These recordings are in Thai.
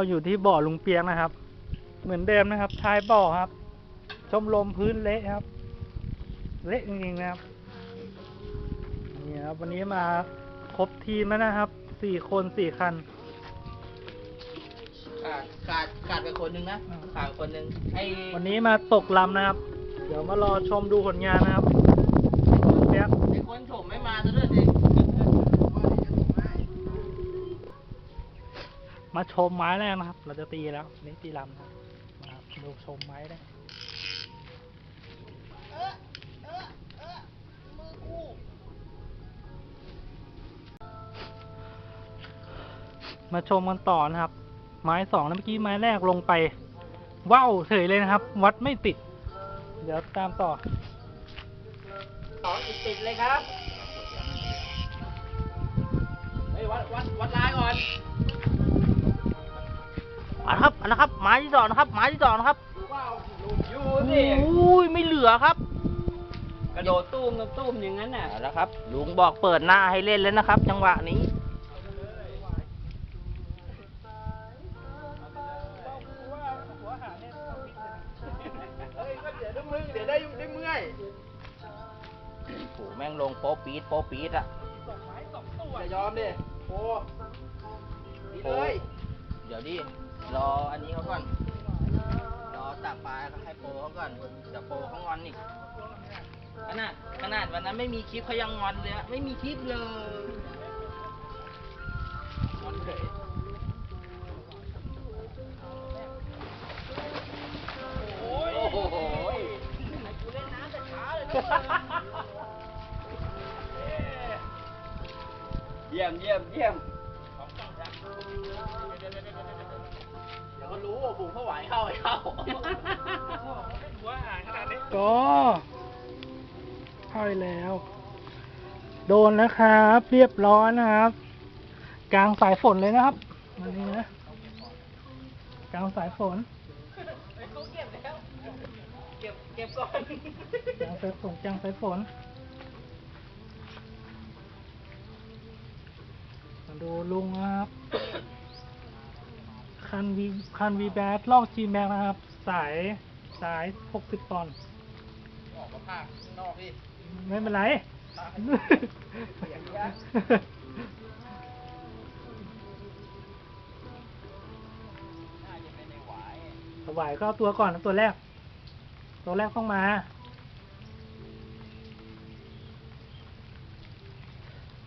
เราอยู่ที่บ่อลุงเปียกนะครับ เหมือนเดิมนะครับท้ายบ่อครับ ชมรมพื้นเละครับ เละจริงๆนะครับ นี่ครับ วันนี้มาครบทีมแล้วนะครับ สี่คนสี่คัน ขาดขาดขาดไปคนหนึงนะขาดไปคนหนึงไอ้วันนี้มาตกลำนะครับ เดี๋ยวมารอชมดูผลงานนะครับลุงเปียก ไอ้คนโฉมไม่มาซะด้วยสิ มาชมไม้แรกนะครับ เราจะตีแล้ว นี่ตีลำนะครับมาดูชมไม้ได้มาชมกันต่อนะครับ ไม้สองแล้วเมื่อกี้ไม้แรกลงไปว้าวเฉยเลยนะครับ วัดไม่ติด เดี๋ยวตามต่อสองติดติดเลยครับเฮ้ยวัดวัดวัดลายก่อน อาละครับเอาละครับไม้ที่สองนะครับไม้ที่สองนะครับว้าวอยู่โอสิ้ยไม่เหลือครับ กระโดดตุ้มตุ้มอย่างนั้นน่ะเอาละครับ ลุงบอกเปิดหน้าให้เล่นแล้วนะครับ จังหวะนี้เฮ้ยก็เดี๋ยวได้มึงเดี๋ยวได้ได้เมื่อยโอ้โหแม่งลงโป๊ะปี๊ดโป๊ะปี๊ดอะอย่ายอมดิโอ้ดีเลย เดี๋ยวดิ รออันนี้เขาก่อน รอจับปลาให้โปเขาก่อน เดี๋ยวโปเขางอนอีก ขนาดขนาดวันนั้นไม่มีคลิปเขายังงอนเลยอะไม่มีคลิปเลยงอนเฉยโอ้ยโอ้โหเยี่ยมเยี่ยมเยี่ยมเดี๋ยวก็รู้ว่า บุ๋มเขาไหวเข้าไอ้เข้าก็เข้าไปแล้ว โดนนะครับ เรียบร้อยนะครับ กลางสายฝนเลยนะครับวันนี้นะกลางสายฝนเก็บเก็บก่อนกลางสายฝนกลางสายฝนมาดูลุงนะครับ คันวีคันวีแบดลอกจีแม็กนะครับ สายสายหกสิบปอนด์ออกมาภาคข้างนอกดิไม่เป็นไรน่าจะเป็นในหวายถวายก็เอาตัวก่อนนะตัวแรก ตัวแรกต้องมา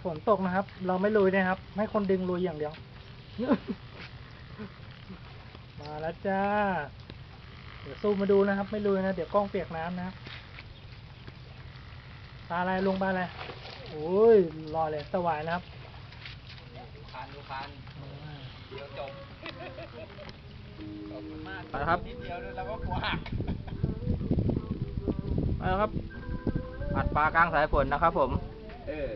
ฝนตกนะครับ เราไม่ลุยนะครับ ให้คนดึงลุยอย่างเดียว มาแล้วจ้า เดี๋ยวซูมมาดูนะครับ ไม่ลุยนะ เดี๋ยวกล้องเปียกน้ำนะครับปลาอะไรลงปลาอะไรโอ้ยรอเลยสวายนะครับดูคันดูคันเดี๋ยวจบขอบคุณมากไปครับนิดเดียวเลยเราก็กลัวหักมาแล้วครับอัดปลากลางสายฝนนะครับผม เออ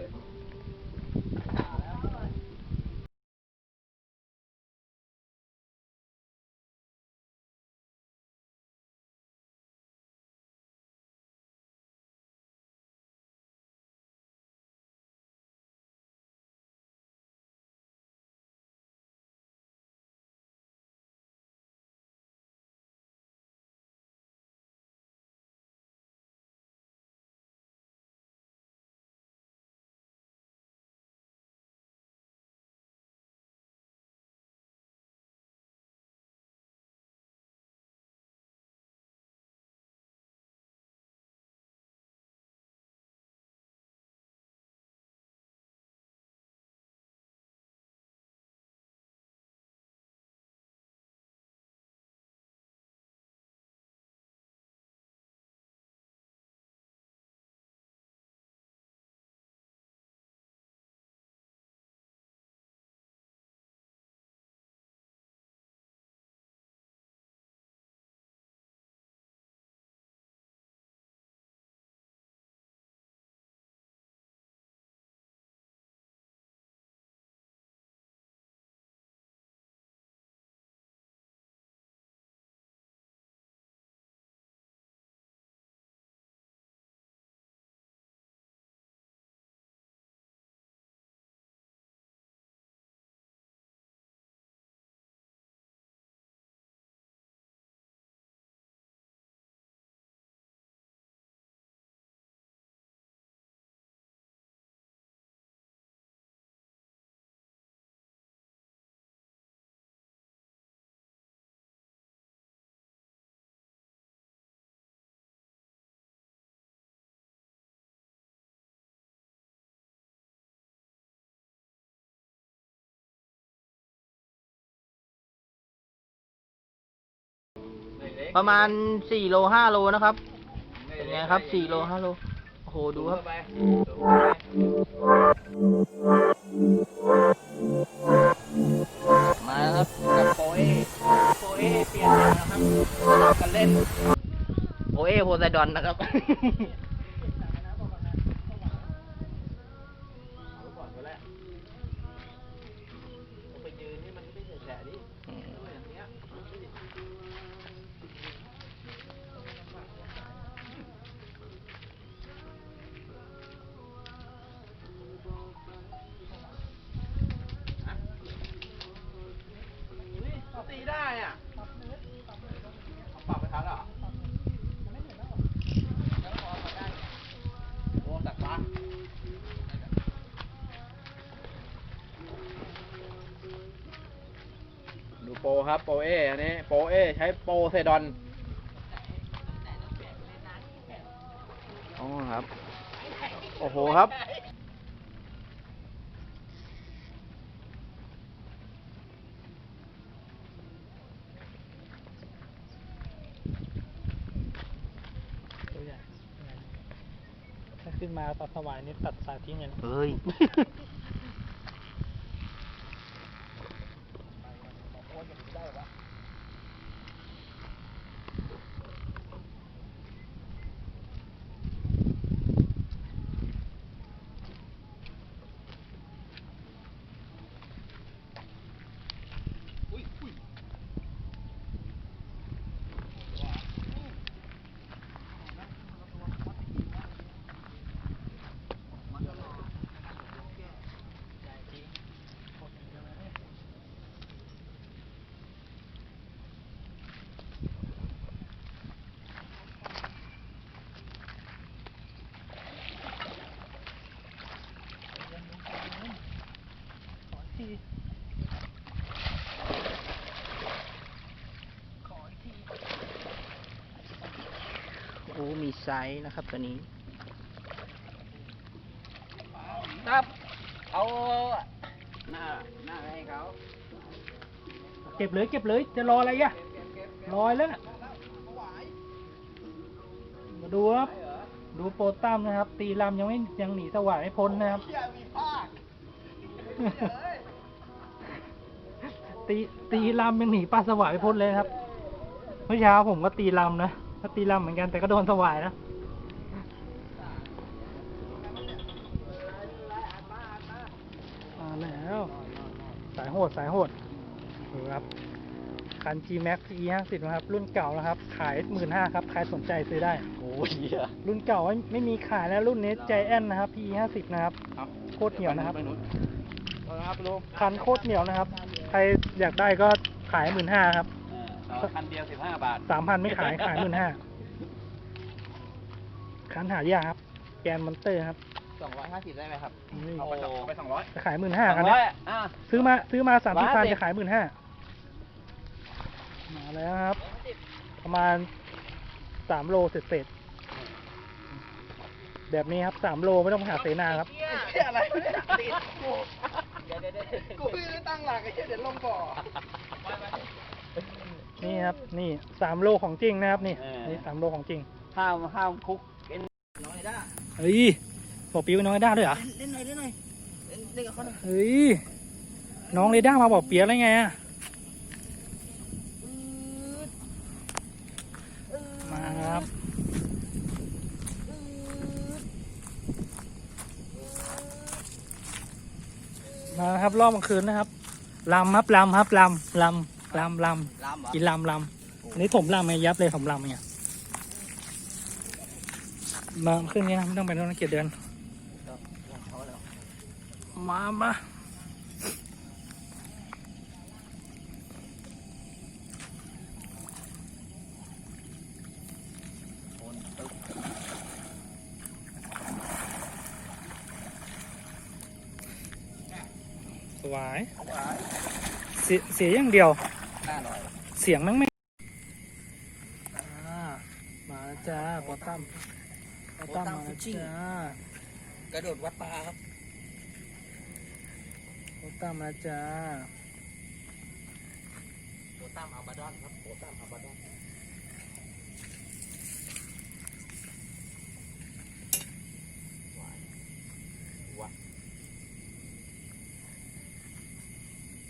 ประมาณสี่โลห้าโลนะครับเป็นไงครับสี่โลห้าโลโอ้โหดูครับมาครับกับโปเอโปเอเปลี่ยนนะครับสลับกันเล่นโปเอโพไซดอนนะครับไปยืนนี่มันไม่ใช่แฉะนี้ ครับโปรเออันนี้โปรเอใช้โปรเซดอนอ๋อครับ โอ้โหครับตัวใหญ่ถ้าขึ้นมาปลาสวายนี่ตัดสายทิ้งเลยนะเฮ้ย โอ้ มี ไซส์นะครับตัวนี้ครับเอาหน้าหน้าให้เขาเก็บเลยเก็บเลยจะรออะไรอะรอแล้วน่ะมาดูครับ ดูโปรตั้มนะครับ ตีลำยังไม่ยังหนีสวายไม่พ้นนะครับเชี่ยมีภาคตีตีลำยังหนีปลาสวายไม่พ้นเลยนะครับ เมื่อเช้าผมก็ตีลำนะก็ตีลำเหมือนกันแต่ก็โดนสวายนะมาแล้ว สายโหดสายโหดดูครับคัน G Max E 5 0นะครับ รุ่นเก่านะครับ ขายหมื่นห้าครับ ใครสนใจซื้อได้ โอ้ยเหี้ยรุ่นเก่าไม่ไม่มีขายแล้วรุ่นนี้ใจแอนนะครับ PE 5 0นะครับครับ โคตรเหนียวนะครับไปนู้นเอาละครับลุงคันโคตรเหนียวนะครับ ใครอยากได้ก็ขายหมื่นห้าครับเอาคันเดียวสิบห้าบาทสามพันไม่ขายขายหมื่นห้าคันหายากครับ แกนมอนเตอร์ครับ สองร้อยห้าสิบได้ไหมครับนี่เอาไปสองเอาไปสองร้อยจะขายหมื่นห้าสคัอนงเนี้ร้อยยอะ ซื้อมาซื้อมาสามสิบร้อยคันสิบจะขายหมื่นห้ามาแล้วครับ ประมาณสามโลเศษๆแบบนี้ครับสามโลไม่ต้องหาเสนาครับ เหี้ยอะไรวะเนี่ยติดกูกูไม่ได้ตั้งหลักไอ้เหี้ยเดี๋ยวลงบ่อ นี่ครับ นี่สามโลของจริงนะครับ นี่เออ นี่สามโลของจริงห้ามห้ามคุกเป็นน้อยได้เฮ้ย บอกปิวน้องเรด้าด้วยเหรอเล่นหน่อยเล่นหน่อยเล่นเล่นกับเขาหน่อยเฮ้ยน้องเรด้ามาบอกเปียอะไรไงอะมาครับมาครับรอบกลางคืนนะครับลำครับลำครับลำลำลำลลามเหรอำกินลำลำอันนี้ถมลำไงยับเลยถมลำไงมาขึ้นนี้นะไม่ต้องไปโน่นนะเกียรติเดือนเขาแล้ว มามาสวายเสียเสียอย่างเดียวหน้าหน่อยเสียงนั่งไม่อ่ามาแล้วจ้าปอตั้มปอตั้มมาแล้วจ้ากระโดดวัดปลาครับปอ ตั้มนะจ๊ะโตั้มอาบาดอนครับโตั้มอาบาดอน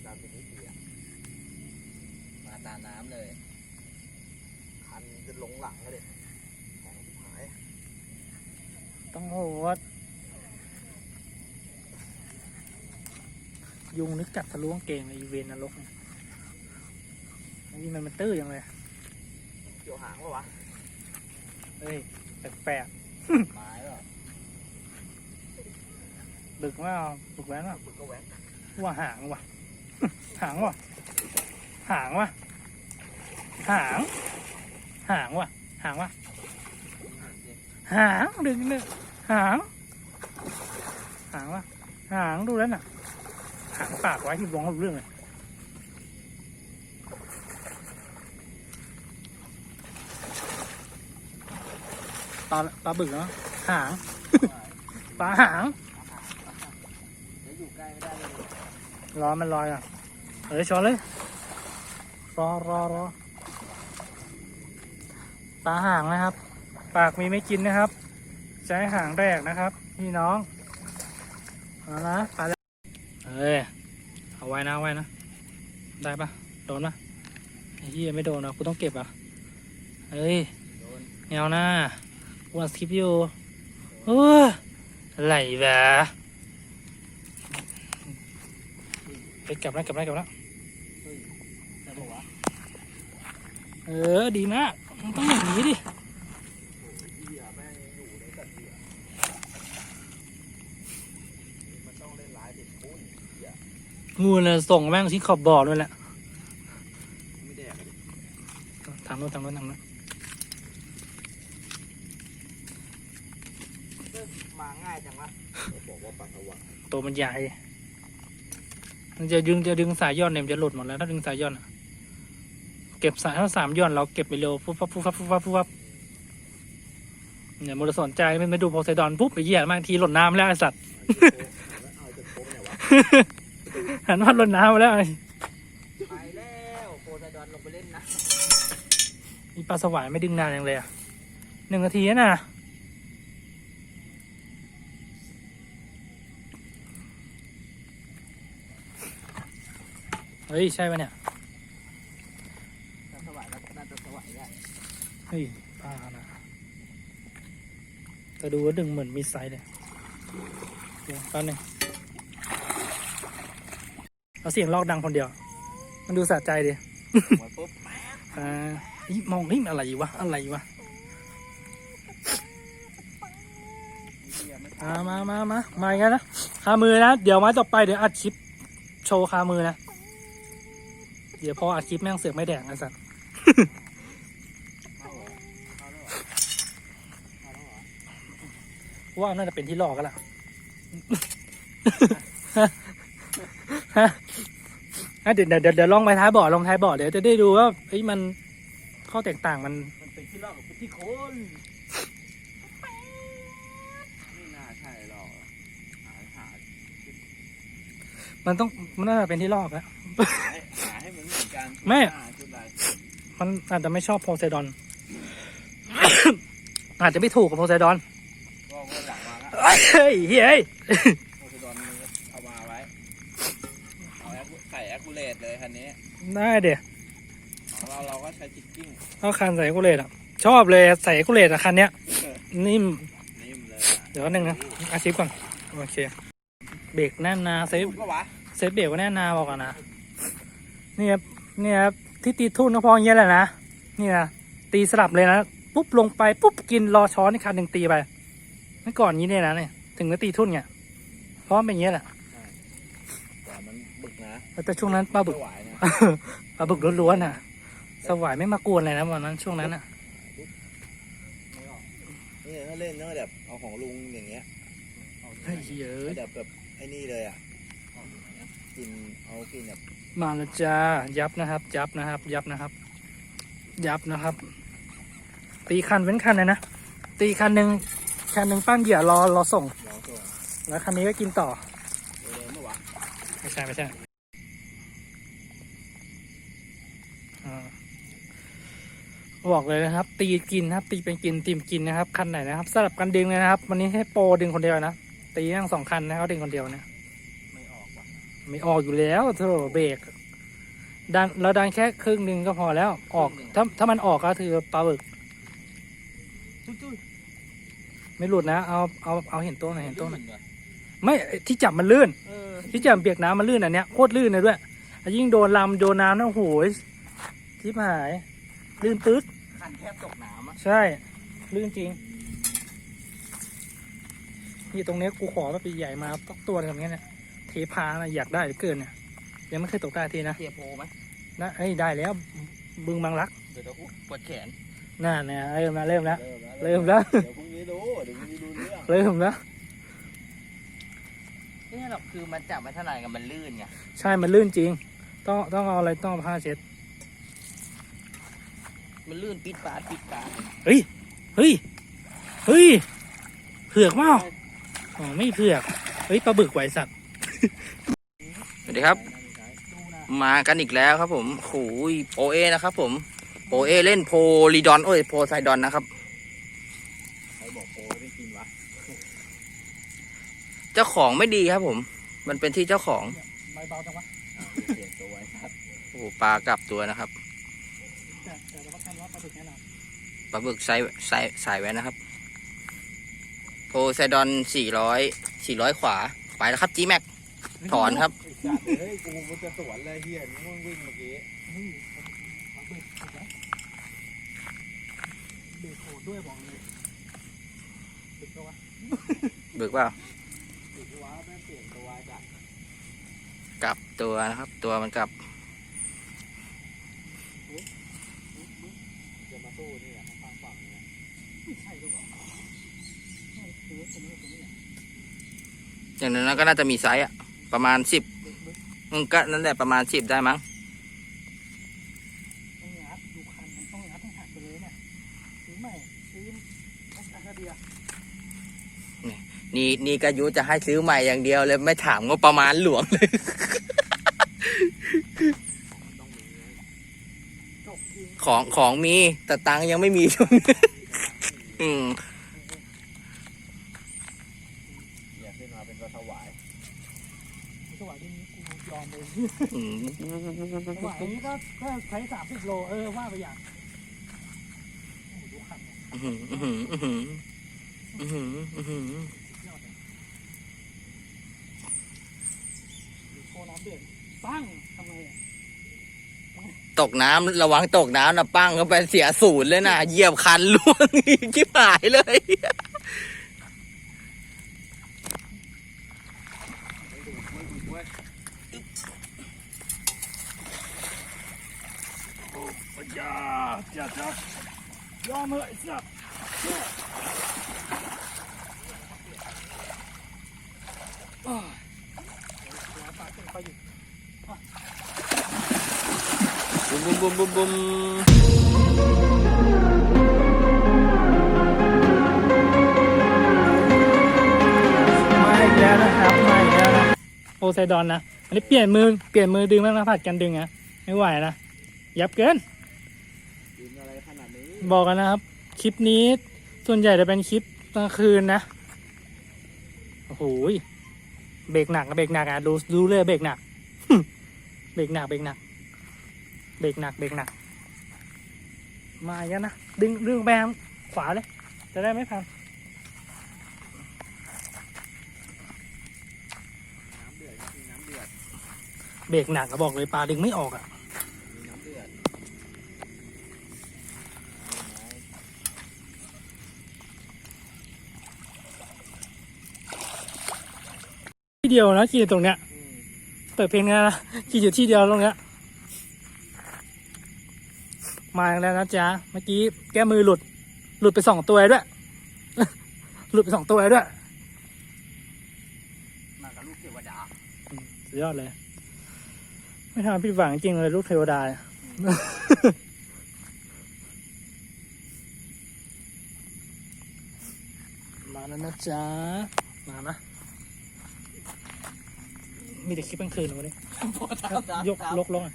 ดำเป็นนิดเยมาตาน้ำเลย คันจะหลงหลังเลยของหาย ต้องโหด ยุงนึกจับทะลุกางเกงเลยอีเวนนรกเนี่ยไอ้นี่มันมันตื้อยังเลยเกี่ยวหางปะวะเฮ้ยแปลกไม้หรอๆดึกว่าดึกแว้นว่าคุณก็แว้นว่าหางว่ะ หางว่ะ หางว่ะ หาง หางว่ะ หางว่ะ หางดึงนึงหาง หางว่ะ หางดูแล้วน่ะ หางปากไว้ที่ร้องเรื่องเลยปลาปลาบึกเนาะหางปลาหางเดี๋ยวอยู่ใกล้ไม่ได้เลยรอมันลอยอะเออช้อนเลยรอรอรอปลาห่างนะครับ ปากมีไม่กินนะครับ ใช้หางแรกนะครับ พี่น้องเอานะไปแล้ว เอ้ยเอาไว้นะเอาไว้นะ ได้ปะโดนปะไอ้เหี้ยไม่โดนอะกูต้องเก็บอะเอ้ยโดนแนวหน้าวันสคริปต์อยู่เอออะไรวะไปกลับแล้วกลับแล้วกลับแล้วแต่บอกว่าเออดีมากมันต้องอย่างนี้ดิ เหยื่อแม่งอยู่ในสัตว์เหยื่อมันต้องเล่นร้ายเด็กปุ้นเหยื่อ งูเลยส่งแม่งที่ขอบบ่อด้วยแหละไม่แดกเลยทางโน้นทางโน้นทางโน้นมาง่ายจังวะเขาบอกว่าปลาสวายตัวมันใหญ่มันจะดึงจะดึงสายย่อนเนี่ยมันจะหลุดหมดแล้วถ้าดึงสายย่อนอะเก็บสายถ้าสามย่อนเราเก็บไปเร็วปุ๊บปั๊บปุ๊บปั๊บปุ๊บปั๊บปุ๊บปั๊บเนี่ยโมดสนใจไม่ไม่ดูโพไซดอนปุ๊บไปเหยียบางทีหล่นน้ำแล้วไอสัตว์ หันมาหล่นน้ำแล้วไอ้ไปแล้วโพไซดอนลงไปเล่นนะนี่ปลาสวายไม่ดึงนานอย่างเลยอะหนึ่งนาทีนะเฮ้ย ใช่ปะเนี่ยถ้าสวายก็น่าจะสวายได้เฮ้ยปลานะแต่ดูว่าดึงเหมือนมีไซส์เลยเดี๋ยวแป๊บนึง เอาเสียงลอกดังคนเดียว มันดูสะใจดิปุ๊บอ่าอีมองนี่อะไรวะ อะไรวะเหยื่อไม่มามามามามาอีกแล้วนะคามือนะ เดี๋ยวมาต่อไปเดี๋ยวอัดคลิปโชว์คามือนะ เดี๋ยวพออัดคลิปแม่งเสือกไม่แดงไอ้สัสวเหรอเข้าแล้วเหรอว่าน่าจะเป็นที่ลอกกันล่ะ อะเดี๋ยวเดี๋ยวเดี๋ยวเดี๋ยวลองไปท้ายบ่อลองท้ายบ่อเดี๋ยวจะได้ดูว่าเฮ้ยมันข้อแตกต่างมันมันเป็นที่รอบกับเป็นที่โคนไม่น่าใช่หรอกหาหามันต้องมันน่าจะเป็นที่ลอกอะหาหาให้มันเหมือนกันไม่ หาชุดลายมันอาจจะไม่ชอบโพไซดอน อาจจะไม่ถูกกับโพไซดอน ก็วนหลังมาแล้วเฮ้ยเฮ้ย โพไซดอนมันเอามาไว้ เอาแอคใส่แอคคูเลตเลยคันนี้ ได้เดี๋ยวของเราเราก็ใช้จิกกิ้งเอาคันใส่กุเลตอะ ชอบเลยใส่กุเลตอะคันเนี้ย นิ่ม นิ่มเลยเดี๋ยวแป๊บนึงนะอาชิปก่อน โอเค เบรกแน่นนาเซฟถูกปะวะเซฟเบรกไว้แน่นนาบอกก่อนนะ นี่ครับ นี่ครับ ที่ตีทุ่นก็พออย่างเงี้ยแหละนะ นี่นะ ตีสลับเลยนะ ปุ๊บลงไป ปุ๊บกินรอช้อนอีกคันหนึ่งตีไปเมื่อก่อนนี้เนี่ยนะเนี่ย ถึงจะตีทุ่นเนี่ยเพราะมันเป็นอย่างเงี้ยแหละแต่มันบึก นะแต่ช่วงนั้นปลาบึกไม่ไหวนะปลาบึกล้วนๆน่ะ สวายไม่มากวนเลยนะวันนั้นช่วงนั้นอะไม่ออกนี่ถ้าเล่นก็แบบเอาของลุงอย่างเงี้ยเฮ้ยเอ้ยแบบแบบไอ้นี่เลยอะกินเอากินแบบมาแล้วจ้ายับนะครับ ยับนะครับ ยับนะครับ ยับนะครับ ตีคันเว้นคันเลยนะตีคันหนึ่งคันหนึ่งปั้นเหยื่อรอรอส่งเราส่งแล้วคันนี้ก็กินต่อเดิมเมื่อวะไม่ใช่ไม่ใช่อ่า บอกเลยนะครับ ตีกินนะครับ ตีเป็นกินตีมกินนะครับคันไหนนะครับสลับกันดึงเลยนะครับ วันนี้ให้โปรดึงคนเดียวนะตีทั้งสองคันนะเขาดึงคนเดียวนะไม่ออกว่ะไม่ออกอยู่แล้วโธ่เบรกดันเราดันแค่ครึ่งหนึ่งก็พอแล้วออกถ้าถ้ามันออกก็คือปลาบึกจุ้ยไม่หลุดนะเอาเอาเอาเห็นตัวหน่อยๆเห็นตัวหน่อยลื่ว่ะไม่ที่จับมันลื่นเออที่จับเปียกน้ำมันลื่นอันเนี้ยโคตรลื่นเลยด้วยอะยิ่งโดนลำโดนน้ำนะโอ้โหยทิพหาย ลื่นปึ๊ดคันแทบตกน้ำอะใช่ ลื่นจริง นี่ตรงเนี้ยกูขอว่าปีใหญ่มาตักตัวแบบนี้เนี่ยเทพานะอยากได้เหลือเกินเนี่ย ยังไม่เคยตกได้ทีนะเทียโพไหมนะเอ้ยได้แล้ว บึงบางรักเดี๋ยวเดี๋ยวกูปวดแขนน่าเนี่ยเริ่มแล้วเริ่มแล้วเริ่มแล้ว เริ่มแล้ว เดี๋ยวพรุ่งนี้ดูเดี๋ยวพรุ่งนี้ดูเรื่องเริ่มแล้วนี่หรอกคือมันจับไม่ถนัดกับมันลื่นไง ใช่ มันลื่นจริง ต้องต้องเอาอะไรต้องเอาผ้าเช็ด มันลื่นปิดปาดปิดปาดเฮ้ย เฮ้ย เฮ้ย เผือกเปล่าอ๋อไม่เผือก เฮ้ยปลาบึกไหวสัตว์ สวัสดีครับ มากันอีกแล้วครับผมโอ้ยโปเอนะครับผม โปเอเล่นโพลีดอนโอ้ยโพไซดอนนะครับ ใครบอกโปไม่กินวะ เจ้าของไม่ดีครับผม มันเป็นที่เจ้าของ ไม่เบาจังวะอ้าวเปลี่ยนตัวไว้ครับโอ้โหปลากลับตัวนะครับ แต่แต่เราก็ทำว่า ปลาบึกแน่นอนปลาบึกไซส์ไซส์สายแว้นนะครับโพไซดอนสี่ร้อยสี่ร้อยขวา ไปแล้วครับจีแม็กถอนครับไอ้สัตว์เฮ้ยกูมันจะสวนเลยเฮียนี่มึงวิ่งเมื่อกี้เฮ้ยปลาบึกเห็นไหมเบรกโหดด้วยบอกเลยบึกตัววะบึกเปล่าติดว้าแม่งเปลี่ยนตัวจากกลับตัวนะครับ ตัวมันกลับ จะมาสู้นี่แหละทางฝั่งเนี่ย ไม่ใช่หรือเปล่าใช่ตัวตัวนี้ตัวนี้แหละ อย่างนั้นก็น่าจะมีไซส์อะประมาณสิบก็นั่นแหละประมาณสิบได้มั้งนี่นี่ก็ยุจะให้ซื้อใหม่อย่างเดียวเลยไม่ถามงบประมาณหลวงเลยของของมีแต่ตังยังไม่มีช่วงนี้อืม อย่าขึ้นมาเป็นตัวถวาย สวัสดีนี้กู ยอมเลยอืมสวัสดีนี้ก็ก็ใช้สามสิบโลเออว่าไปอย่างโอ้โหดูคันเนี่ยอื้อหืออื้อหืออื้อหืออื้อหืออื้อหือยอดเลยดูโคน้ำเดือดปั้งทำไงอะตกน้ำระวังตกน้ำนะปั้งก็ไปเสียศูนย์เลยนะเหยียบคันล่วงอีกชิบหายเลย ไม่ดูไม่ดูเว้ย จ้าจ้าจ้ายอมเลยจ้าปากเป็นไปอยู่บุ้มบุ้มบุ้มบุ้มบุ้มมาอีกแล้วนะครับมาอีกแล้วนะโอไซดอนนะ อันนี้เปลี่ยนมือ เปลี่ยนมือดึงบ้างนะผัดกันดึงนะไม่ไหวนะ ยับเกิน กินอะไรขนาดนี้ บอกกันนะครับ คลิปนี้ส่วนใหญ่จะเป็นคลิปกลางคืนนะ โอ้โหเบรกหนักเบรกหนักอะดูดูเลยเบรกหนักเบรกหนักเบรกหนักเบรกหนักเบรกหนัก มาอีกแล้วนะดึงดึงแบงขวาเลย จะได้ไม่พังเบรกหนักก็บอกเลยปลาดึงไม่ออกอะ มีน้ำเดือด ที่เดียวนะขี่อยู่ตรงเนี้ยอืมเปิดเพลงนะนะขี่อยู่ที่เดียวตรงเนี้ยมาแล้วนะจ๊ะเมื่อกี้แก้มือหลุด หลุดไปสองตัวด้วย หลุดไปสองตัวด้วยมากับลูกเทวดาสุดยอดเลย ไม่ทำผิดหวังจริงเลยลูกเทวดามาแล้วนะจ๊ะ มานะ มีแต่คลิปกลางคืนวันนี้ยกลกลงอะ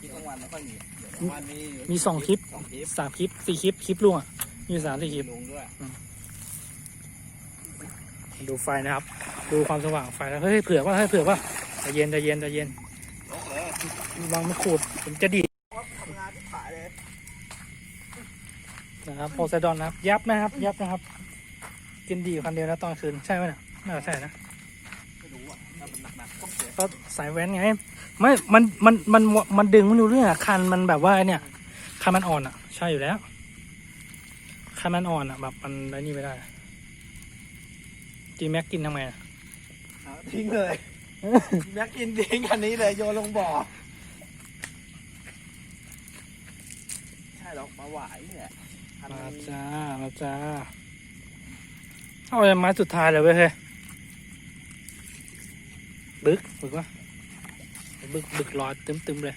ที่กลางวันไม่ค่อยมีเดี๋ยววันนี้มีสองคลิปสองคลิปสามคลิปสี่คลิปคลิปลุงอะมีสามสี่คลิปลุงด้วยดูไฟนะครับมดูความสว่างไฟแล้วเฮ้ยเผื่อว่าเฮ้ยเผื่อว่าใจเย็นใจเย็นใจเย็นลองมันขูดผมจะดีดทำงานที่ขายเลยนะครับโพไซดอนนะครับ ยับนะครับ ยับนะครับ กินดีอยู่คันเดียวนะตอนคืนใช่ไหมเนี่ย น่าจะใช่นะไม่รู้อะถ้ามันหนักๆต้องเสียก็สายแว้นไง ไม่ มัน มัน มัน มันดึงไม่รู้เรื่องอะคันมันแบบว่าไอ้เนี่ย คันมันอ่อนอะใช่อยู่แล้ว คันมันอ่อนอะแบบมันไอ้นี่ไม่ได้ จีแม็กกินทำไมอะเอาทิ้งเลยแม็กกินทิ้งอันนี้เลยโยนลงบ่อ ใช่หรอกมาหวายนี่แหละอันมานี้จ้า มาจ้า เอาไอ้ไม้สุดท้ายเลยเว้ยเฮ้ย บึกบึกวะบึกบึกลอตึมตึมๆเลย